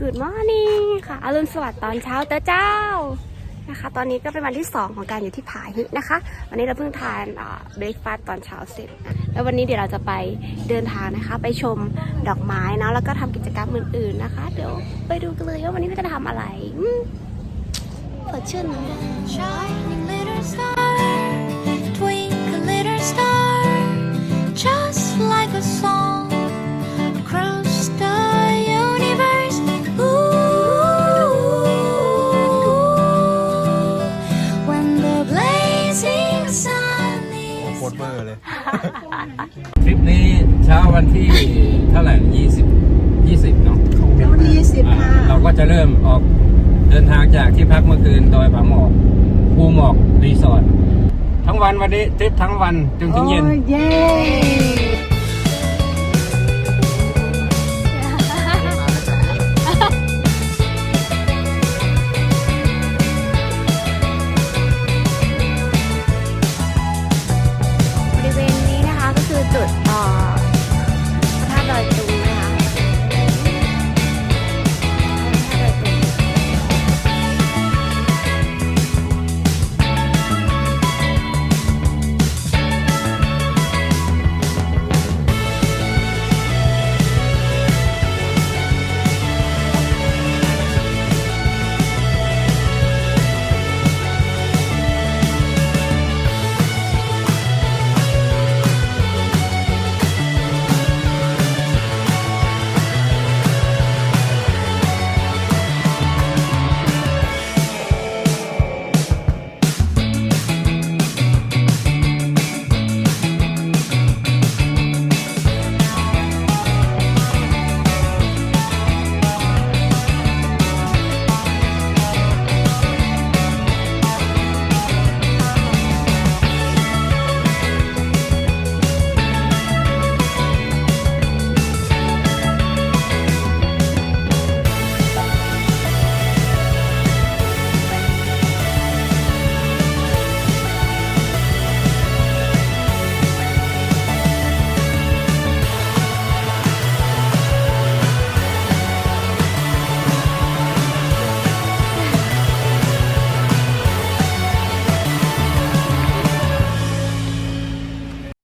Good morning ค่ะอรุณสวัสดิ์ตอนเช้าเต้าเจ้านะคะ ตอนนี้ก็เป็นวันที่ 2 ของการอยู่ที่ผาหินะคะ วันนี้เราเพิ่งทานเบรกฟาสตอนเช้าเสร็จ แล้ววันนี้เดี๋ยวเราจะไปเดินทางนะคะ ไปชมดอกไม้นะแล้วก็ทำกิจกรรมอื่นๆนะคะ เดี๋ยวไปดูกันเลยว่าวันนี้เราจะทำอะไรสดชื่นเหมือนกัน ค is ตรเบอร์เลยทริปนี้เช้าวันที่เท่าไหร่ยี่สิบยี่สิบเนาะวันที่ยี่สิบอ่าค่ะ เราก็จะเริ่มออกเดินทางจากที่พักเมื่อคืนดอยผาหมอกภูหมอกรีสอร์ททั้งวันวันนี้ทริปทั้งวันจนถึงเย็นโอ้เย้